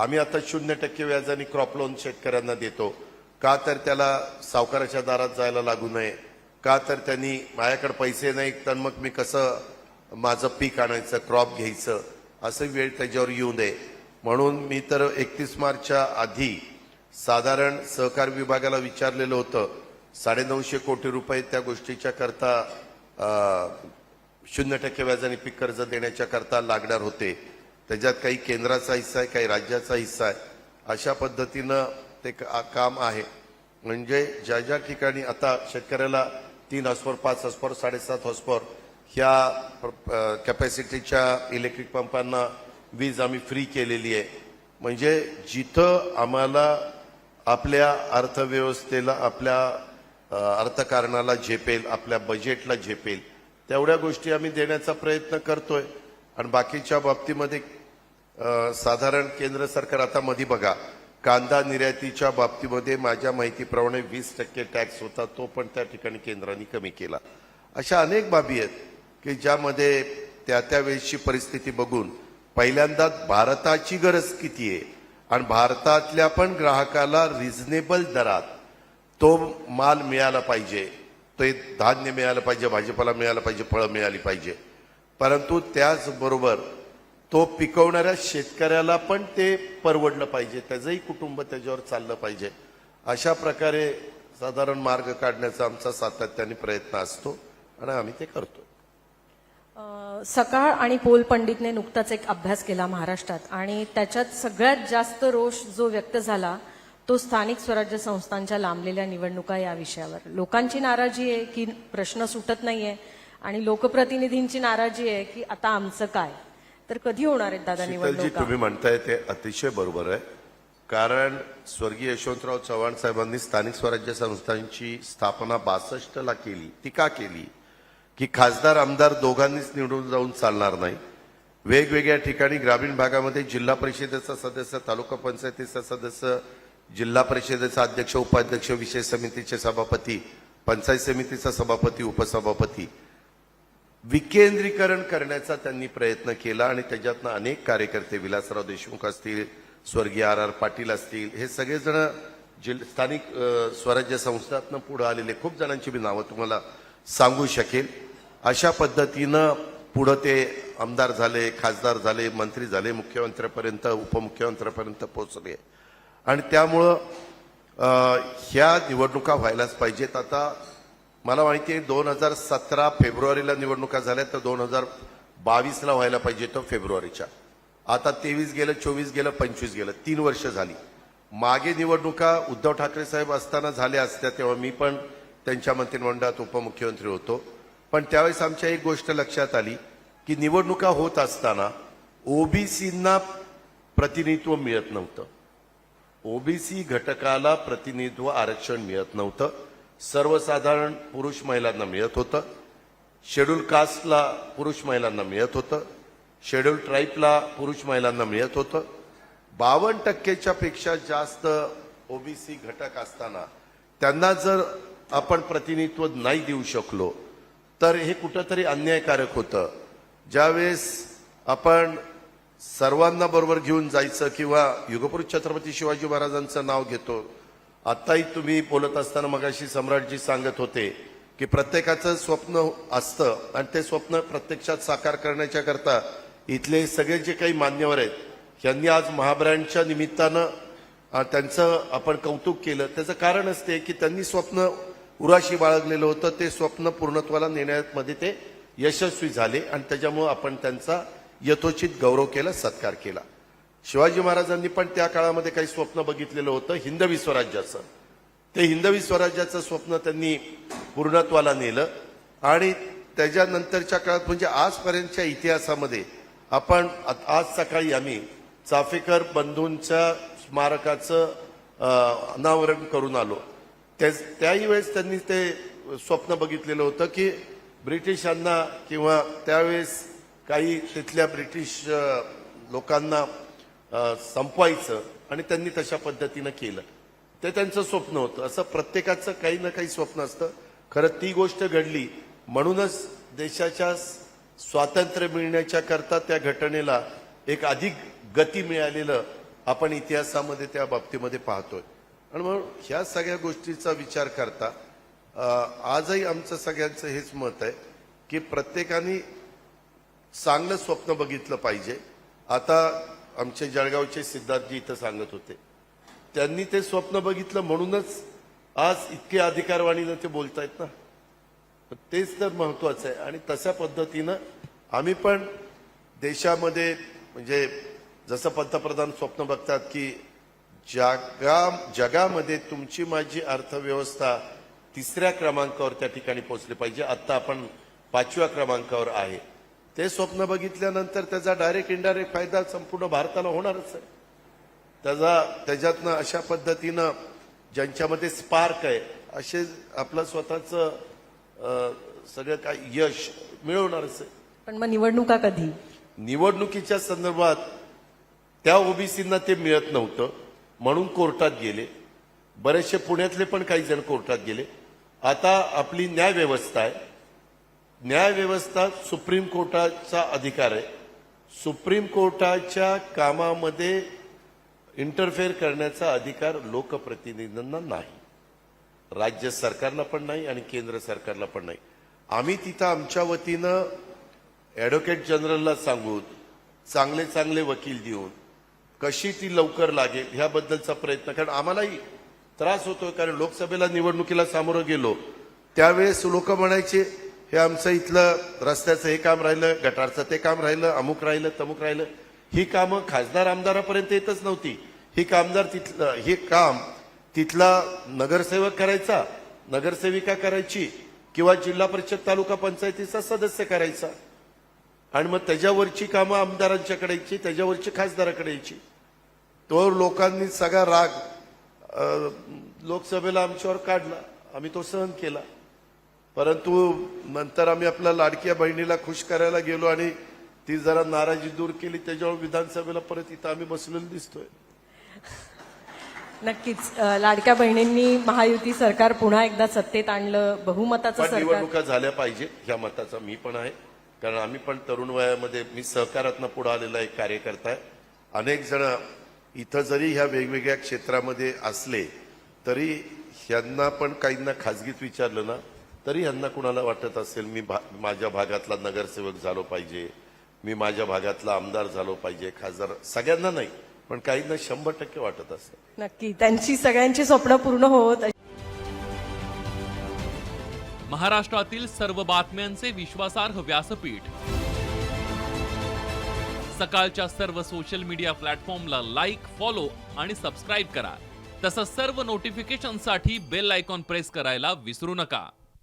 आम्ही आता शून्य टक्के व्याजाने क्रॉप लोन शेतकऱ्यांना देतो. का तर त्याला सावकाराच्या दारात जायला लागू नये. का तर त्यांनी माझ्याकडे पैसे नाही तर मग मी कसं माझं पीक आणायचं क्रॉप घ्यायचं? असं वेळ त्याच्यावर येऊ नये. म्हणून मी तर एकतीस मार्चच्या आधी साधारण सहकार विभागाला विचारलेलं होतं साडेनऊशे कोटी रुपये त्या गोष्टीच्या करता शून्य टक्के व्याजाने पीक कर्ज देण्याच्या करता लागणार होते. त्याच्यात काही केंद्राचा हिस्सा आहे काही राज्याचा हिस्सा आहे. अशा पद्धतीनं ते काम आहे. म्हणजे ज्या ज्या ठिकाणी आता शेतकऱ्याला तीन हॉस्पॉर पाच हॉस्पॉर साडेसात हॉस्पॉर ह्या कॅपॅसिटीच्या इलेक्ट्रिक पंपांना वीज आम्ही फ्री केलेली आहे. म्हणजे जिथं आम्हाला आपल्या अर्थव्यवस्थेला आपल्या अर्थकारणाला झेपेल आपल्या बजेटला झेपेल तेवढ्या गोष्टी आम्ही देण्याचा प्रयत्न करतोय. आणि बाकीच्या बाबतीमध्ये साधारण केंद्र सरकार आता मध्ये बघा. कांदा निर्यातीच्या बाबतीमध्ये माझ्या माहितीप्रमाणे वीस टक्के टॅक्स होता तो पण त्या ठिकाणी केंद्राने कमी केला. अशा अनेक बाबी आहेत की ज्यामध्ये त्या त्या वेळेसची परिस्थिती बघून पहिल्यांदा भारताची गरज किती आहे आणि भारतातल्या पण ग्राहकाला रिझनेबल दरात तो माल मिळाला पाहिजे ते धान्य मिळालं पाहिजे भाजीपाला मिळाला पाहिजे फळं मिळाली पाहिजे. परंतु त्याचबरोबर तो पिकवणाऱ्या शेतकऱ्याला पण ते परवडलं पाहिजे त्याचंही कुटुंब त्याच्यावर चाललं पाहिजे. अशा प्रकारे साधारण मार्ग काढण्याचा आमचा सातत्याने प्रयत्न असतो आणि आम्ही ते करतो. सकाळ आणि पोल पंडितने नुकताच एक अभ्यास केला महाराष्ट्रात आणि त्याच्यात सगळ्यात जास्त रोष जो व्यक्त झाला तो स्थानिक स्वराज्य संस्थांच्या लांबलेल्या निवडणुका या विषयावर. लोकांची नाराजी आहे की प्रश्न सुटत नाहीये आणि लोकप्रतिनिधींची नाराजी आहे की आता आमचं काय? तर कधी होणार आहेत दादा निवडणूक? तुम्ही म्हणताय ते अतिशय बरोबर आहे. कारण स्वर्गीय यशवंतराव चव्हाण साहेबांनी स्थानिक स्वराज्य संस्थांची स्थापना बासष्ट ला केली ती का केली की खासदार आमदार दोघांनीच निवडून जाऊन चालणार नाही. वेगवेगळ्या ठिकाणी ग्रामीण भागामध्ये जिल्हा परिषदेचा सदस्य तालुका पंचायतीचा सदस्य जिल्हा परिषदेचा अध्यक्ष उपाध्यक्ष विशेष समितीचे सभापती पंचायत समितीचा सभापती उपसभापती. विकेंद्रीकरण करण्याचा त्यांनी प्रयत्न केला आणि त्याच्यातनं अनेक कार्यकर्ते विलासराव देशमुख असतील स्वर्गीय आर आर पाटील असतील हे सगळेजण जिल स्थानिक स्वराज्य संस्थातनं पुढे आलेले. खूप जणांची मी नावं तुम्हाला सांगू शकेल. अशा पद्धतीनं पुढं ते आमदार झाले खासदार झाले मंत्री झाले मुख्यमंत्र्यापर्यंत उपमुख्यमंत्र्यापर्यंत पोहोचले. आणि त्यामुळं ह्या निवडणुका व्हायलाच पाहिजेत. आता मला माहिती आहे दोन हजार सतरा फेब्रुवारीला निवडणुका झाल्या तर दोन हजार बावीसला व्हायला पाहिजे तो फेब्रुवारीच्या. आता तेवीस गेलं चोवीस गेलं पंचवीस गेलं तीन वर्ष झाली. मागे निवडणुका उद्धव ठाकरे साहेब असताना झाल्या असत्या तेव्हा मी पण त्यांच्या मंत्रिमंडळात उपमुख्यमंत्री होतो. पण त्यावेळेस आमच्या एक गोष्ट लक्षात आली की निवडणुका होत असताना ओबीसींना प्रतिनिधित्व मिळत नव्हतं. ओबीसी घटकाला प्रतिनिधित्व आरक्षण मिळत नव्हतं. सर्वसाधारण पुरुष महिलांना मिळत होतं. शेड्यूल कास्टला पुरुष महिलांना मिळत होतं. शेड्यूल ट्राईबला पुरुष महिलांना मिळत होतं. बावन्न टक्केच्या पेक्षा जास्त ओबीसी घटक असताना त्यांना जर आपण प्रतिनिधित्व नाही देऊ शकलो तर हे कुठंतरी अन्यायकारक होतं. ज्यावेळेस आपण सर्वांना बरोबर घेऊन जायचं किंवा युगपुरुष छत्रपती शिवाजी महाराजांचं नाव घेतो आत्ताही तुम्ही बोलत असताना मगाशी सम्राटजी सांगत होते की प्रत्येकाचं स्वप्न असतं आणि ते स्वप्न प्रत्यक्षात साकार करण्याच्या करता इथले सगळे जे काही मान्यवर आहेत यांनी आज महाब्रँडच्या निमित्तानं त्यांचं आपण कौतुक केलं. त्याचं कारण असते की त्यांनी स्वप्न उराशी बाळगलेलं होतं. ते स्वप्न पूर्णत्वाला नेण्यामध्ये ते यशस्वी झाले आणि त्याच्यामुळं आपण त्यांचा यथोचित गौरव केला सत्कार केला. शिवाजी महाराजांनी पण त्या काळामध्ये काही स्वप्न बघितलेलं होतं हिंदवी स्वराज्याचं. ते हिंदवी स्वराज्याचं स्वप्न त्यांनी पूर्णत्वाला नेलं. आणि त्याच्यानंतरच्या काळात म्हणजे आजपर्यंतच्या इतिहासामध्ये आपण आज सकाळी आम्ही चाफेकर बंधूंच्या स्मारकाचं अनावरण करून आलो. त्याही वेळेस त्यांनी ते स्वप्न बघितलेलं होतं की ब्रिटिशांना किंवा त्यावेळेस काही तिथल्या ब्रिटिश लोकांना संपवायचं आणि त्यांनी तशा पद्धतीनं केलं. ते त्यांचं स्वप्न होतं. असं प्रत्येकाचं काही ना काही स्वप्न असतं. खरं ती गोष्ट घडली. म्हणूनच देशाच्या स्वातंत्र्य मिळण्याच्या करता त्या घटनेला एक अधिक गती मिळालेलं आपण इतिहासामध्ये त्या बाबतीमध्ये पाहतोय. आणि म्हणून ह्या सगळ्या गोष्टीचा विचार करता आजही आमचं सगळ्यांचं हेच मत आहे की प्रत्येकाने चांगलं स्वप्न बघितलं पाहिजे. आता आमचे जळगावचे सिद्धार्थजी इथं सांगत होते. त्यांनी ते स्वप्न बघितलं म्हणूनच आज इतके अधिकारवाणीनं ते बोलतायत ना. तेच तर महत्वाचं आहे. आणि तशा पद्धतीनं आम्ही पण देशामध्ये म्हणजे जसं पंतप्रधान स्वप्न बघतात की जगा जगामध्ये तुमची माझी अर्थव्यवस्था तिसऱ्या क्रमांकावर त्या ठिकाणी पोहोचली पाहिजे. आत्ता आपण पाचव्या क्रमांकावर आहे. ते स्वप्न बघितल्यानंतर त्याचा डायरेक्ट इनडायरेक्ट फायदा संपूर्ण भारताला होणारच आहे. त्याचा त्याच्यातनं अशा पद्धतीनं ज्यांच्यामध्ये स्पार्क आहे असे आपलं स्वतःचं सगळं काय यश मिळवणारच आहे. पण मग निवडणुका कधी? निवडणुकीच्या संदर्भात त्या ओबीसींना ते मिळत नव्हतं म्हणून कोर्टात गेले. बरेचसे पुण्यातले पण काही जण कोर्टात गेले. आता आपली न्याय व्यवस्था आहे. न्याय व्यवस्था सुप्रीम कोर्टाचा अधिकार आहे. सुप्रीम कोर्टाच्या कामामध्ये इंटरफेअर करण्याचा अधिकार लोकप्रतिनिधींना नाही. राज्य सरकारला पण नाही आणि केंद्र सरकारला पण नाही. आम्ही तिथं आमच्या वतीनं ॲडव्होकेट जनरलला सांगून चांगले चांगले वकील देऊन कशी ती लवकर लागेल ह्याबद्दलचा प्रयत्न कारण आम्हालाही त्रास होतोय कारण लोकसभेला निवडणुकीला सामोरं गेलो त्यावेळेस लोक म्हणायचे हे आमचं इथलं रस्त्याचं हे काम राहिलं गटारचं ते काम राहिलं अमुक राहिलं तमुक राहिलं. ही कामं खासदार आमदारापर्यंत येतच नव्हती. ही कामदार तिथलं हे काम तिथला नगरसेवक करायचा नगरसेविका करायची किंवा जिल्हा परिषद तालुका पंचायतीचा सदस्य करायचा. आणि मग त्याच्यावरची कामं आमदारांच्याकडे यायची त्याच्यावरची खासदाराकडे यायची. तो लोकांनी सगळा राग लोकसभेला आमच्यावर काढला. आम्ही तो सहन केला. परंतु नंतर आम्ही आपल्या लाडक्या बहिणीला खुश करायला गेलो आणि ती जरा नाराजी दूर केली. त्याच्यावर विधानसभेला परत इथं आम्ही बसलेलो दिसतोय. नक्कीच. अ, लाडक्या बहिणींनी महायुती सरकार पुन्हा एकदा सत्तेत आणलं. बहुमताचं पण सरकार निवडणुका झाल्या पाहिजे ह्या मताचा मी पण आहे. कारण आम्ही पण तरुण वयामध्ये मी सहकारातनं पुढे आलेला एक कार्यकर्ता आहे. अनेक जण इथं जरी ह्या वेगवेगळ्या क्षेत्रामध्ये असले तरी ह्यांना पण काहींना खाजगीत विचारलं ना तरी ह्यांना कुणाला वाटत असेल मी भा माझ्या भागातला नगरसेवक झालो पाहिजे मी माझ्या भागातला आमदार झालो पाहिजे खासदार सगळ्यांना नाही पण काहींना शंभर टक्के वाटत असेल. नक्की. त्यांची सगळ्यांची स्वप्न पूर्ण होत. महाराष्ट्रातील सर्व बातम्यांचे विश्वासार्ह व्यासपीठ. सकाळच्या सर्व सोशल मीडिया प्लॅटफॉर्मला लाईक फॉलो आणि सबस्क्राईब करा. तसंच सर्व नोटिफिकेशनसाठी बेल आयकॉन प्रेस करायला विसरू नका.